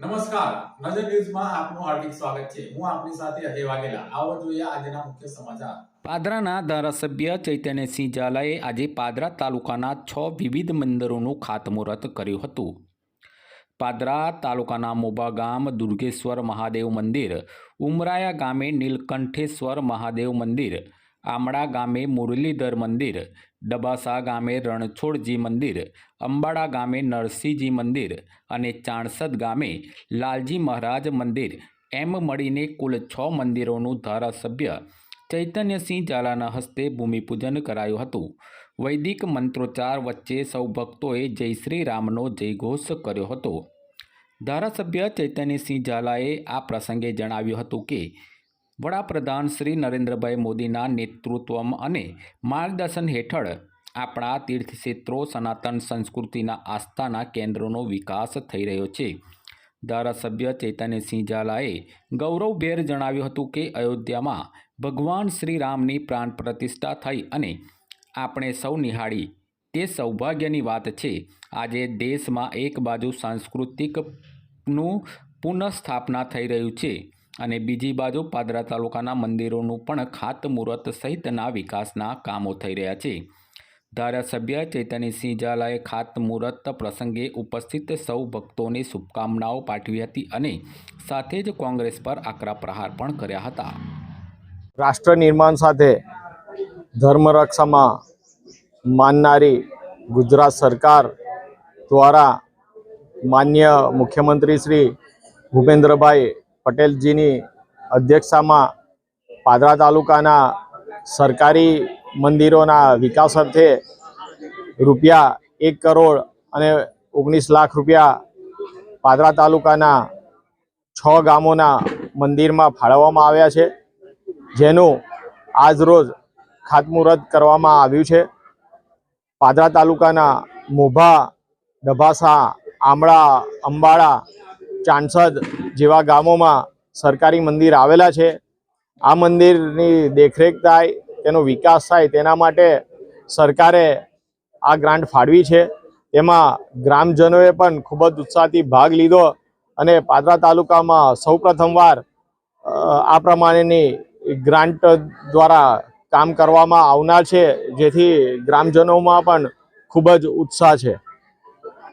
નમસ્કાર. નજર ન્યૂઝમાં આપનું હાર્દિક સ્વાગત છે. હું આપની સાથે અજય વાઘેલા. આવો જોઈએ આજના મુખ્ય સમાચાર. પાદરાના ધારાસભ્ય ચૈતન્યસિંહ ઝાલાએ આજે પાદરા તાલુકાના છ વિવિધ મંદિરોનું ખાતમુહૂર્ત કર્યું હતું. પાદરા તાલુકાના મોબા ગામ, દુર્ગેશ્વર મહાદેવ મંદિર, ઉમરાયા ગામે નીલકંઠેશ્વર મહાદેવ મંદિર, આમળા ગામે મુરલીધર મંદિર ડબાસા ગામે રણછોડજી મંદિર, અંબાડા ગામે નરસિંહજી મંદિર અને ચાણસદ ગામે લાલજી મહારાજ મંદિર એમ મળીને કુલ છ મંદિરોનું ધારાસભ્ય ચૈતન્યસિંહ ઝાલાના હસ્તે ભૂમિપૂજન કરાયું હતું. વૈદિક મંત્રોચ્ચાર વચ્ચે સૌ ભક્તોએ જય શ્રી રામનો જયઘોષ કર્યો હતો. ધારાસભ્ય ચૈતન્યસિંહ ઝાલાએ આ પ્રસંગે જણાવ્યું હતું કે વડાપ્રધાન શ્રી નરેન્દ્રભાઈ મોદીના નેતૃત્વમાં અને માર્ગદર્શન હેઠળ આપણા તીર્થક્ષેત્રો, સનાતન સંસ્કૃતિના આસ્થાના કેન્દ્રોનો વિકાસ થઈ રહ્યો છે. ધારાસભ્ય ચૈતન્યસિંહ ઝાલાએ ગૌરવભેર જણાવ્યું હતું કે અયોધ્યામાં ભગવાન શ્રી રામની પ્રાણ પ્રતિષ્ઠા થઈ અને આપણે સૌ નિહાળી. તે સૌભાગ્યની વાત છે. આજે દેશમાં એક બાજુ સાંસ્કૃતિકનું પુનઃસ્થાપના થઈ રહ્યું છે. અને બીજી બાજુ પાદરા તાલુકાના મંદિરોનું પણ ખાતમુહૂર્ત સહિતના વિકાસના કામો થઈ રહ્યા છે. ધારાસભ્ય ચૈતન્યસિંહ ઝાલાએ ખાતમુહૂર્ત પ્રસંગે ઉપસ્થિત સૌ ભક્તોને શુભકામનાઓ પાઠવી હતી અને સાથે જ કોંગ્રેસ પર આકરા પ્રહાર પણ કર્યા હતા. રાષ્ટ્ર નિર્માણ સાથે ધર્મરક્ષામાં માનનારી ગુજરાત સરકાર દ્વારા માન્ય મુખ્યમંત્રી શ્રી ભૂપેન્દ્રભાઈ પટેલજીની અધ્યક્ષતામાં પાદરા તાલુકાના સરકારી મંદિરોના વિકાસ અર્થે રૂપિયા એક કરોડ અને ઓગણીસ લાખ રૂપિયા પાદરા તાલુકાના છ ગામોના મંદિરમાં ફાળવવામાં આવ્યા છે, જેનું આજરોજ ખાતમુહૂર્ત કરવામાં આવ્યું છે. પાદરા તાલુકાના મોભા ડભાસા આમળા અંબાડા ચાંસદ જેવા ગામોમાં સરકારી મંદિર આવેલા છે. આ મંદિરની દેખરેખ થાય, તેનો વિકાસ થાય, તેના માટે સરકારે આ ગ્રાન્ટ ફાળવી છે. તેમાં ગ્રામજનોએ પણ ખૂબ જ ઉત્સાહથી ભાગ લીધો અને પાદરા તાલુકામાં સૌ પ્રથમવાર આ પ્રમાણેની ગ્રાન્ટ દ્વારા કામ કરવામાં આવનાર છે, જેથી ગ્રામજનોમાં પણ ખૂબ જ ઉત્સાહ છે.